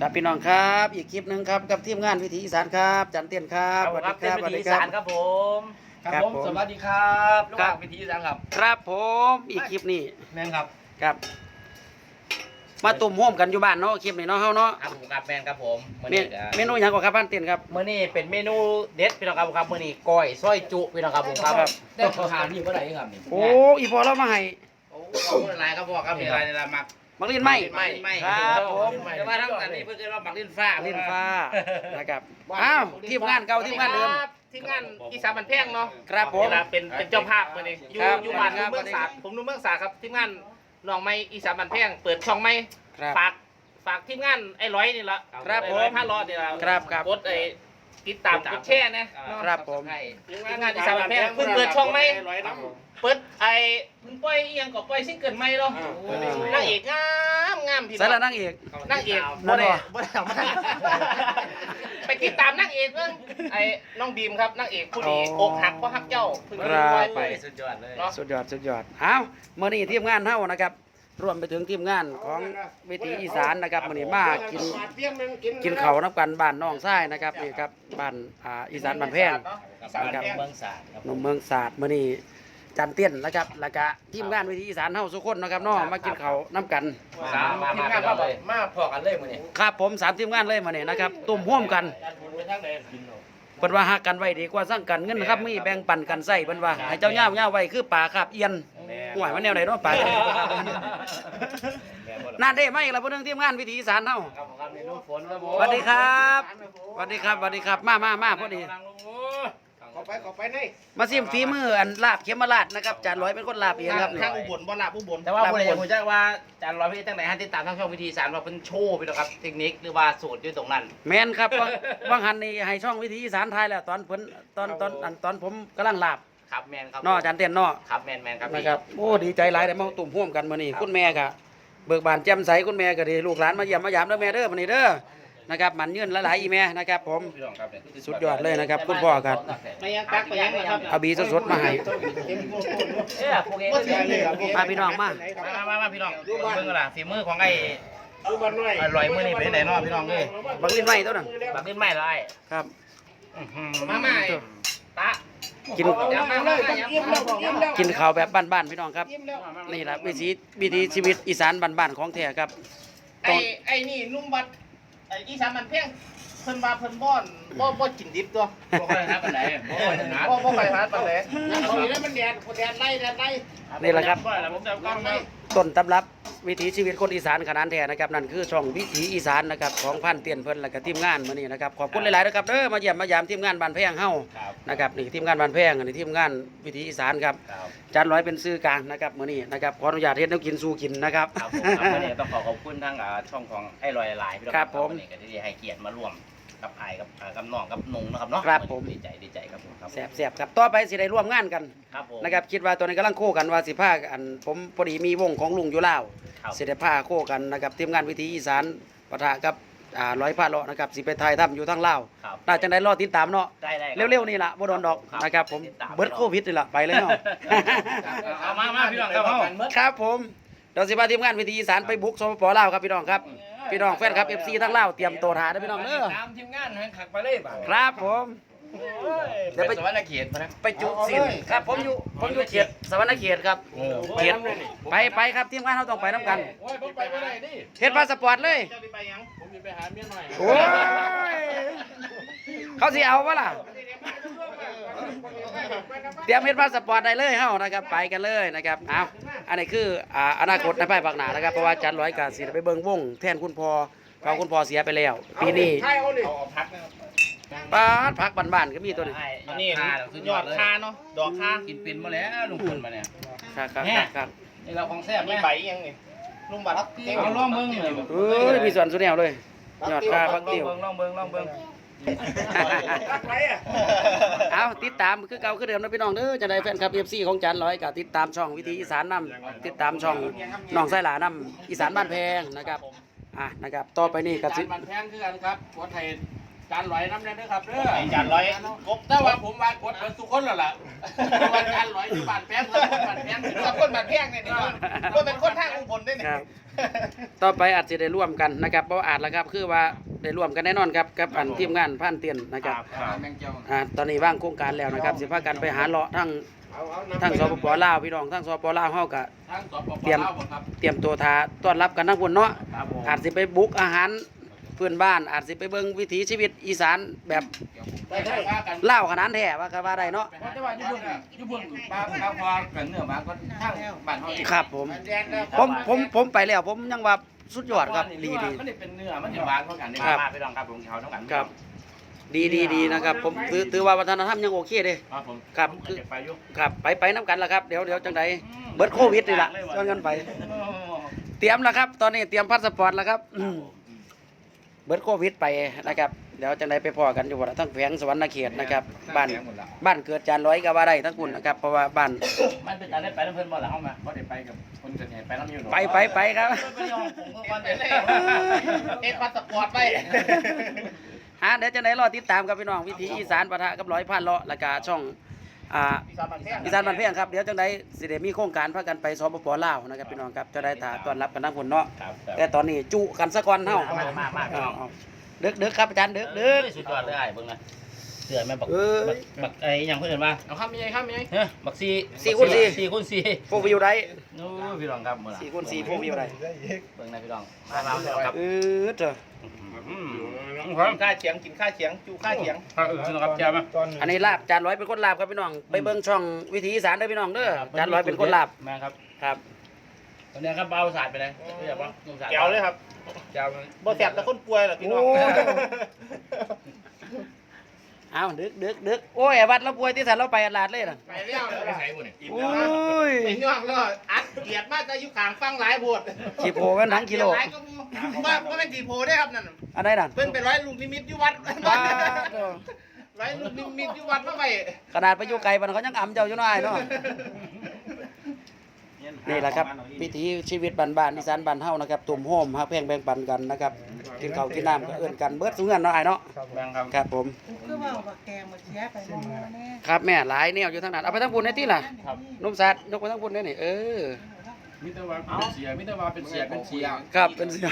ครับพี่น้องครับ อีกคลิปหนึ่งครับกับทีมงานวิถีอีสานครับจันเตียนครับสวัสดีครับเต้นวิถีอีสานครับผมครับผมสวัสดีครับลูกครัหาบงวิถีอีสานครับ ครับผมอีกคลิปนี้แม่นครับครับ มาตุ่มโฮมกันอยู่บ้านเนาะคลิปนี้เนาะเฮาเนาะครับผมครับแม่นครับผมมื้อเมนี้นก็เมนูหยังก่อนครับบ้านเตียนครับมื้อนี้เป็นเมนูเด็ดพี่น้องครับผมครับมื้อนี้ก้อยซอยจุพี่น้องครับผมครับครับได้ทานนี่เมื่อไหร่ครับนี่โอ้อีพอเรามาให้โอ้ขอบคุณหลายครับพ่อครับมีอะไรในละมัก มักลิ้นไหมไม่ไม่ครับผมแต่ว่าทั้งอันนี้เพิ่นเรียกว่ามักลิ้นฟ้าลิ้นฟ้านะครับอ้าวทีมงานเก่าทีมงานเดิมครับทีมงานอีสานบันแพงเนาะครับผมนี่ล่ะเป็นเป็นเจ้าภาพมื้อนี้อยู่ครับอยู่บ้านครับเมืองศาสตร์ผมดูเมืองศาสตร์ครับทีมงานน้องไม้อีสานบันแพงเปิดช่องไม้ครับฝากฝากทีมงานไอ้ร้อยนี่ละครับไอ้ร้อยผมผ้ารอดนี่ละครับครับกดไอ้ ติดตามกดแช่นะ ครับผมทีมงานอีสานบันแพงเพิ่งเปิดช่องไม้เปิดไอ้เพิ่งปล่อยอีหยังก็ปล่อยซิงเกิลใหม่เนาะนางเอกงามงามพี่ใส่น้ละองนั่งเอก นางเอกนั่บ่นได้บ่บ่ได้เอามาไปติดตามนางเอกเพิ่งไอ้น้องบีมครับนางเอกผู้ดีอกหักเพราะฮักเจ้าเพิ่งครับปล่อยไปสุดยอดเลย เนาะ สุดยอด สุดยอดอ้าวมื้อนี้ทีมงานเฮานะครับ รวมไปถึงทีมงานของวิถีอีสานนะครับมื้อนี้มากินกินข้าวนับกันบ้านน้องทรายนะครับนี่ครับบ้านอ่าอีสานบ้านแพงอีสานครับแพงเมืองศาสตร์ครับหนุ่มเมืองศาสตร์มื้อนี้จันเตี้ยนนะครับแล้วก็ทีมงานวิถีอีสานเฮาทุกคนนะครับเนาะมากินข้าวนํกันสามทีมงานมาแบบมาพอกันเลยมื้อนี้ครับผมสามทีมงานเลยมื้อนี้นะครับตุ่มร่วมกันเพิ่นว่าฮักกันไว้ดีกว่าสร้างกันเงินครับมีแบ่งปันกันใส่เพิ่นว่าให้เจ้าย่าวย่าวไว้คือป่าคาบเอียน ห่วยมันแนวไหนเนาะป่านั่นเด้มาอีกแล้วผู้หนึงทีมงานวิถีอีสานเฮาครับผมครับนี่ลูกฝนครับผมสวัสดีครับสวัสดีครับสวัสดีครับมามามาพอดีขอไปขอไปนี่มาซิมฝีมืออันลาบเข็มมาลาดนะครับจานร้อยเป็นคนลาบเองครับนี่ทางอุบลบ่ลาบอุบลแต่ว่าบ่ได้ผมจะว่าจานร้อยพี่ตั้งไหนฮะติดตามทางช่องวิธีสารว่าเป็นโชว์พี่น้องครับเทคนิคหรือว่าสูตรอยู่ตรงนั้น แมนครับว่างว่างหันนี่ให้ช่องวิถีอีสานไทยแล้วตอนเพิ่นตอนตอนอันตอนผมกำลังลาบ ครับแมนครับเนาะจานเตียนเนาะครับแมนแมนครับนะครับโอ้ดีใจหลายได้มาตุ่มห่วมกันมื้อนี้คุณแม่ก็เบิกบานแจ่มใสคุณแม่ก็ดีลูกหลานมาเยี่ยมมายามเด้อแม่เด้อมื้อนี้เด้อนะครับมันยืนหลายๆอีแม่นะครับผม พี่น้องครับเนี่ยสุดยอดเลยนะครับคุณพ่อครับไม่ยังตักไปยังครับเอาบีสดๆมาให้ เอ้ยพวกเองก็สิมาพี่น้องมา มามามาพี่น้องเบิ่งกันล่ะฝีมือของไอ้ดูบ้านหน่อยอร่อยมื้อนี้เป็นไหนเนาะพี่น้องเอ้ยบักลิ้นไม้ตัวนั้นบักขึ้นไม่ละไอ้ครับมาใหม่ตะกินยังมาเลยต้องอิ่มแล้วอิ่มแล้วกินข้าวแบบบ้านๆพี่น้องครับ นี่แหละวิถีวิถีชีวิตอีสานบ้านๆของแท้ครับไอ้ไอ้นี่นุ่มบัดไอ้อีสานมันเพ่งเพิ่นว่าเพิ่นบ่อนบ่บ่กินดิบตัวบ่ค่อยหาปานใดบ่ค่อยถนัดบ่บ่ไปหาปานใดเอาอีแล้วมันแดดแดดไล่แดดไล่นี่แหละครับบ่แล้วผมจะกล้องให้ต้นตำรับ วิถีชีวิตคนอีสานขนาดแท้นะครับนั่นคือช่องวิถีอีสานนะครับของพันเตียนเพิ่นและก็ทีมงานมื้อนี้นะครับขอบคุณหลายๆนะครับเด้อมาเยี่ยมมายามทีมงานบ้านแพงเฮาครับนะครับนี่ทีมงานบ้านแพงอันนี้ทีมงานวิถีอีสานครับครับจันร้อยเป็นซื้อกลางนะครับมื้อนี้นะครับขออนุญาตเฮ็ดแนวกินสู่กินนะครับ ครับผมครับวันนี้ต้องขอขอบคุณทั้งอ่าช่องของไอ้ลอยหลายพี่น้องครับผม วันนี้ก็ที่ให้เกียรติมาร่วม กับไอ้กับอ่ากับน้องกับนุงนะครับเนาะครับผม ดีใจดีใจครับผมครับแซ่บๆครับต่อไปสิได้ร่วมงานกันครับผมนะครับคิดว่าตัวนี้กำลังโคกันว่าสิพาอันผมพอดีมีวงของลุงอยู่ลาวครับสิได้พาโคกันนะครับทีมงานวิถีอีสานปะทะกับอ่าร้อยผ้าเลาะนะครับสิไปถ่ายทำอยู่ทางลาวครับน่าจะได้รอติดตามเนาะได้ได้คบ เร็วๆนี่ล่ะบ่โดนดอกครับนะครับผมติดตาม เบิร์ดโควิดนี่ล่ะไปเลยเนาะ เอามามาพี่น้องครับเอา ครับผมเดี๋ยวสิพาทีมงานวิถีอีสานไปบุกสปปลาวครับพี่น้องครับ พี่น้องแฟนครับ FC ทั้งลาวเตรียมตัวถ่ายนะพี่น้องเด้อตามทีมงานให้ขักไปเลยบ่าครับผม เดี๋ยวไป สวรรค์เขียนนะไปจุดสินครับผมอยู่ผมอยู่เขตสวรรณเขตครับเขตไปไปครับทีมงานเราต้องไปน้ำกันโอ้ยผมไปบ่ได้ดิเฮ็ดพาสปอร์ตเลย จะไปยังผมจะไปหาเมียหน่อยโอ้ยเขาสิเอาวะล่ะ เตรียมเฮ็ดพาสปอร์ตได้เลยเฮานะครับ ไปกันเลยนะครับ เอา อันนี้คืออ่าอนาคตในภายภาคหน้านะครับเพราะว่าจันร้อยกาสิได้ไปเบิ่งวง แทนคุณพ่อเพราะคุณพ่อเสียไปแล้ว ปีนี้เอาเอาพักนะครับป้าดพักบ้านๆก็มีตัวนี้อันนี้ยอดคาเนาะดอกคากินเป็นมาแล้วลุงพลมาเนี่ยครับครับครับครับนี่เราของแซ่บมีแม่ใบยังนี่ลุงบัดเอาลองเบิ่งเลยเอ้ยมีส่วนสุดแนวเลยยอดค่าพักลองติวเบิ่งลองเบิ่งลองเบิ่ง เอาติดตามคือเก่าคือเดิมนะพี่น้องเด้อจะได้แฟนคลับ FC ของจันร้อยก็ติดตามช่องวิธีอีสานนํติดตามช่องน้องไส้หลานํอีสานบ้านแพงนะครับอะนะครับต่อไปนี่ก็สิมันแพงคือกันครับหัวไทย จานลอยน้ำแน่เด้อครับเด้อไอ้จานร้อยกบแต่ว่าผมว่ากดเปิดทุกคนแล้วล่ะวันจานลอยอยู่บ้านแป้งแล้วคนบ้านแป้งกับคนบัดแพงเนี่ยนี่ว่าคนเป็นคนทางอุบลด้วยเนี่ยครับต่อไปอาจจะได้ร่วมกันนะครับเพราะอาจแล้วครับคือว่าได้ร่วมกันแน่นอนครับกับอันทีมงานพันเตียนนะครับแมงเจ้าอ่าตอนนี้ว่างโครงการแล้วนะครับสิพากันไปหาเลาะทั้งเอาเอาน้ำทั้งสปปลาวพี่น้องทั้งสปปลาวเฮาก็ทางสปปเตรียมลาวบ่ครับเตรียมตัวทาต้อนรับกันทั้งพุ่นเนาะครับผมอาจสิไปบุกอาหารเพื่อนบ้านอาจสิไปเบิ่งวิถีชีวิตอีสานแบบไปได้ว่ากันเล่าวขนาดแท้ว่าก็ว่าได้เนาะเพราะแต่ว่าอยู่บนอยู่บนปลาปลาพอกันเนื้อมาก็ทางบ้านเฮาอีกครับ ผมผมผมผมไปแล้ว ผมยังว่าสุดยอดครับดีดี มันได้เป็นเนื้อมันจะหวานเท่ากันนี่ครับ มาพี่น้องครับผมเขาต้องกันครับ ดีดีดีนะครับ ผมถือถือว่าวัฒนธรรมยังโอเคเด้ ครับผมครับคือ ไปยุครับไปไปน้ำกันละครับเดี๋ยวเดี๋ยวจังใดเบิดโควิดนี่ล่ะย้อนกันไป เตรียมแล้วครับ ตอนนี้เตรียมพาสปอร์ตแล้วครับอืม เบิดโควิดไปนะครับเดี๋ยวจังใดไปพอกันอยู่บ่ล่ะทั้งแผงสวรรณเขตนะครับบ้านบ้านเกิดจานร้อยก็ว่าได้ทั้งคุณนะครับเพราะว่าบ้านมันเป็นการได้ไปน้ำเพิ่นบ่ล่ะเฮามาบ่ได้ไปกับคนเกิดเหตุไปน้ำอยู่ไปไปไปครับไปยองผมก็ก่อนเอ็เด้กซ์พาสปอร์ตไปฮะเดี๋ยวจะได้รอติดตามกับพี่น้องวิถีอีสานปะทะกับร้อยพันเลาะแล้วก็ช่อง อ่าอีสานบันแพงอีสานบ้านเพียงครับเดี๋ยวจังไดสิได้มีโครงการพากันไปสปปลาวนะครับพี่น้องครับจะได้ถ่าต้อนรับกันทั้งคนเนาะครับ แต่ตอนนี้จุกันซะก่อนเฮามามามาพี่น้องดึกดึกๆครับอาจารย์ดึกดึก สุดยอดเลยไอ้เบิ่งนะเสือแม่บักเอ้ยบักไอ้ยังเพิ่นว่าเอาข้ามยังไงข้ามยังไงเฮ้ยบักซีสี่คูณสี่ สี่คูณสี่โฟวิวได้โอ้พี่น้องครับมื้อละสี่คูณสี่โฟวิวได้เบิ่งนะพี่น้องมามาพี่น้องครับเออเจ้า อืมกินข้าเฉียงกินข้าเฉียงจูข้าเฉียงครับเออพี่น้องครับเจ้ามาอันนี้ลาบจานร้อยเป็นคนลาบครับพี่น้องไปเบิ่งช่องวิถีอีสานเด้อพี่น้องเด้อจานร้อยเป็นคนลาบมาครับครับตอนนี้ครับเบาสาดไปเลยไม่อยากว่านุ่มสาดแก้วเลยครับแก้วบ่แสบแต่คนป่วยเหรอพี่น้องโอ้ เอาดึกดึกดึกโอ้ยไอ้วัดเราป่วยที่สันเราไปอัดลาดเลยน่ะไปแล้วไปใส่บุญนี่โอ้ยไอ้น้องแล้วอัดเกียดมากจะอยู่ข้างฟังหลายบทขีโพกันทั้งกิโลหลายก็ว่าก็เป็นกี่โพได้ครับนั่นอันไหนนั่นเพิ่นเป็นร้อยลูกนิมิตอยู่วัดบ้าโถ่ร้อยลูกนิมิตอยู่วัดมาไปขนาดไปอยู่ไกลมันเขายังอ่ำเจ้าอยู่น้อยเนาะนี่แหละครับวิถีชีวิตบ้านๆอีสานบ้านเฮานะครับตุ่มโฮมฮักแพงแบ่งปันกันนะครับ กินข้าวกินน้ำก็เอื้อนกันเบิดสุเงินเนาะไอ้เนาะแบงครับครับผมคือว่าบักแกงมาเชียไปมองแน่ครับแม่หลายแนวอยู่ทั้งนั้นเอาไปทั้งปุ่นได้ที่ล่ะครับนุ่มสัตว์ยกไปทั้งปุ่นได้นี่เออมิตรว่าเป็นเสียมิตรว่าเป็นเสียเป็นเสียครับเป็นเสีย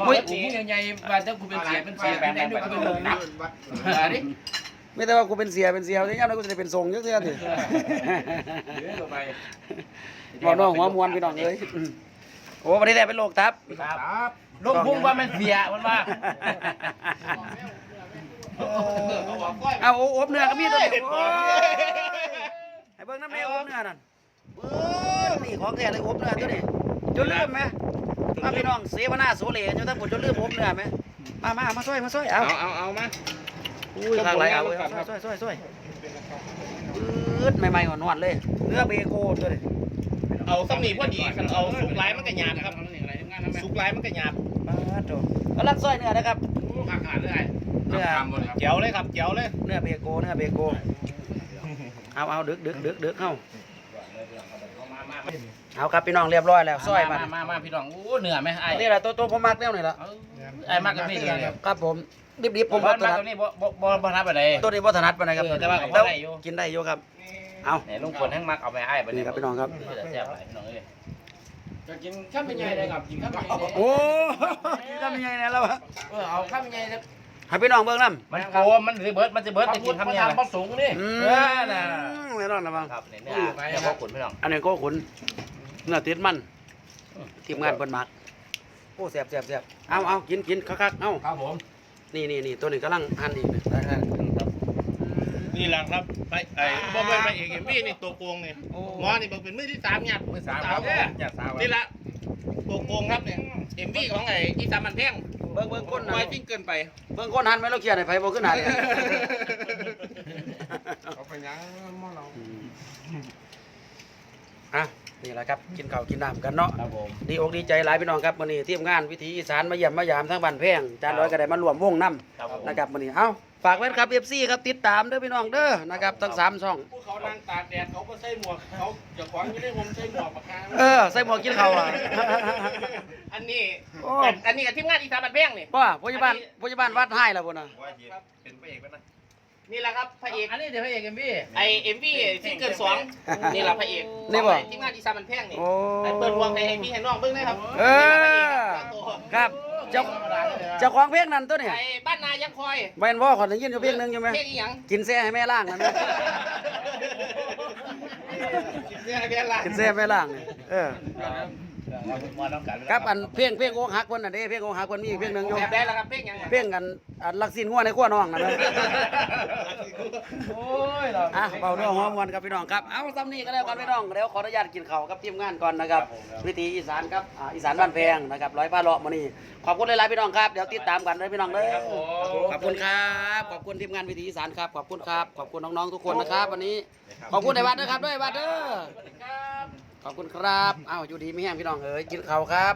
โอ้ยผมใหญ่ๆบ้านเจ้ากูเป็นเสียเป็นเสียเป็นไหนดูกูเป็นหมูนะอันนี้ไม่แต่ว่ากูเป็นเสียเป็นเสียที่ยามนั้นกูจะได้เป็นทรงเยอะเท่านี้เดี๋ยวไปบอกน้องหัวมวนพี่น้องเอ้ยอืม โอ้วันนี้ได้เป็นโรคทับ ครับลงพุ่งว่ามันเสียมันว่าเอาโอ้อบเนื้อก็มีตัวเดียวโอ้ยให้เบิ่งน้ำแม่อบเนื้อนั่นเบิ้งนี่ของแท้เลยอบเนื้อตัวนี้จนลืมไหมมาพี่น้องเสวนาโสเลจนทั้งหมดจนลืมอบเนื้อไหมมามามาช่วยมาช่วยเอาเอาเอาเอามาอุ้ยทางไรเอาเลยเอาช่วยช่วยช่วยปื๊ดใหม่ๆอ่อนๆเลย เนื้อเบโก้ตัวนี้ เอาสำนีพอดีคันเอาสุกหลายมันก็หยาบครับสุกหลายมันก็หยาบมาโถกำลังซอยเนื้อนะครับขาดขาดเลยเนื้อเจียวเลยครับเจียวเลยเนื้อเบโก้เนื้อเบโก้เอาเอาดึกดึกดึกดึกเข้าเอาครับพี่น้องเรียบร้อยแล้วซอยมันมามาพี่น้องโอ้เหนื่อยไหมไอ้นี่แหละตัวตัวผมมักแนวนี่แหละไอ้มากกับนี่เลยครับผมดิบๆผมผบ่มถมากนัดกับนี่บ่บ่บ่บ่ทับไปเลยตัวนี้บ่ถนัดปานใดครับเออแต่ว่าก็พอได้อยู่กินได้อยู่ครับ เอาเนี่ยลุงพลทั้งมักเอาไปไอ้ไปนี่ครับพี่น้องครับแซ่บหลายพี่น้องเอ้ยจะกินข้าวเป็นไงเลยครับกินข้าวเป็นไงโอ้กินก็มีไงนะเราอะเออเอาข้าวเป็นไงจะให้พี่น้องเบิ่งนำมันโกมันสิเบิร์ดมันสิเบิร์ดไปกินคำเนี้ยทำมาสูงนี่อืมเออน่ะแน่นอนนะบังครับเนี่ยเนี่ยเนี่ยพวกขุนพี่น้องอันนี้ก็ขุนเนื้อติดมันทีมงานเพิ่นมักโอ้แซ่บแซ่บแซ่บเอาเอากินกินคักๆเอาครับผมนี่นี่นี่ตัวนี้กำลังหั่นอีกนะนี่แหละครับไปไอ้บ่เป็นไปเอกเอ็มบี้นี่ตัวโกงนี่โอ้ หมอนี่บอกเป็นมือที่สามหยัดมือสามเนี่ยอย่าสาวนี่ละตัวโกงครับเนี่ยเอ็มบี้ของไอ้อีสานมันแพงเบิ่งเบิ่งก้นไวนะฟิงเกินไป เบิ่งก้นหั่นไหมเราเคลียร์ให้ไผบ่ขึ้นหน้าเลยเอาไปยังมอเราอะนี่แหละครับกินข้าวกินน้ำกันเนาะครับผม ดีอกดีใจหลายพี่น้องครับมื้อนี้ทีมงานวิถีอีสานมาเยี่ยมมายามทั้งบ้านแพงจานร้อยก็ได้มารวมวงนํครับผม นะครับมื้อนี้เอ้า ฝากไว้ครับ FC ครับติดตามเด้อพี่น้องเด้อนะครับทั้งสามช่องผู้เขานั่งตากแดดเขาก็ใส่หมวกเขาจะขวางอยู่ในผมใส่หมวกปากกาเออใส่หมวกกินข้าวอะอันนี้โอ้ อันนี้กับทีมงานอีสานบันแพงนี่ ว่าพยาบาลพยาบาลวัดให้แล้วพุ่นน่ะ ว่าสิเป็นพระเอกแล้วนะ นี่แหละครับพระเอกอันนี้เดี๋ยวพระเอกเอ็มบี้ไอเอ็มวีซิงเกิลสองนี่แหละพระเอกนี่บ่ของทีมงานอีสานบันแพงนี่โอ้ไอเปิดวงในให้พี่ให้น้องเบิ่งนะครับเออครับเจ้าเจ้าของเพลงนั้นตัวนี้ไอบ้านนายังคอยแม่นบ่ขอได้ยินอยู่เพลงหนึงอยู่ไหมเพลงอีหยังกินแซ่ให้แม่ล่างนั่นนะกินเสื้อเบียร์ละกินแซ่ให้แม่ล่างนี่เออมาต้องกัน ครับอันเพลงเพลงโอกหักเพิ่นน่ะเด้เพลงโอกหักเพิ่นมีอีกเพลงหนึงอยู่แบบได้แล้วครับเพลงหยังเพลงกันอันลักซินงัวในขั้วน้องนั่นนะโอ้ยเราอะเบาเรื่องหัวมวนครับพี่น้องครับเอาซ้ำนี้ก็แล้วกันพี่น้องเดี๋ยวขออนุญาตกินข้าวกับทีมงานก่อนนะครับวิถีอีสานครับอ่าอีสานบ้านแพงนะครับร้อยป้าเลาะมานี่ขอบคุณหลายๆพี่น้องครับเดี๋ยวติดตามกันเลยพี่น้องเลยขอบคุณครับขอบคุณทีมงานวิถีอีสานครับขอบคุณครับขอบคุณน้องๆทุกคนนะครับวันนี้ขอบคุณในวัดด้วยครับด้วยวัดเด้อ ขอบคุณครับอ้าวอยู่ดีไม่แห้งพี่น้องเอ้ยกินข้าวครับ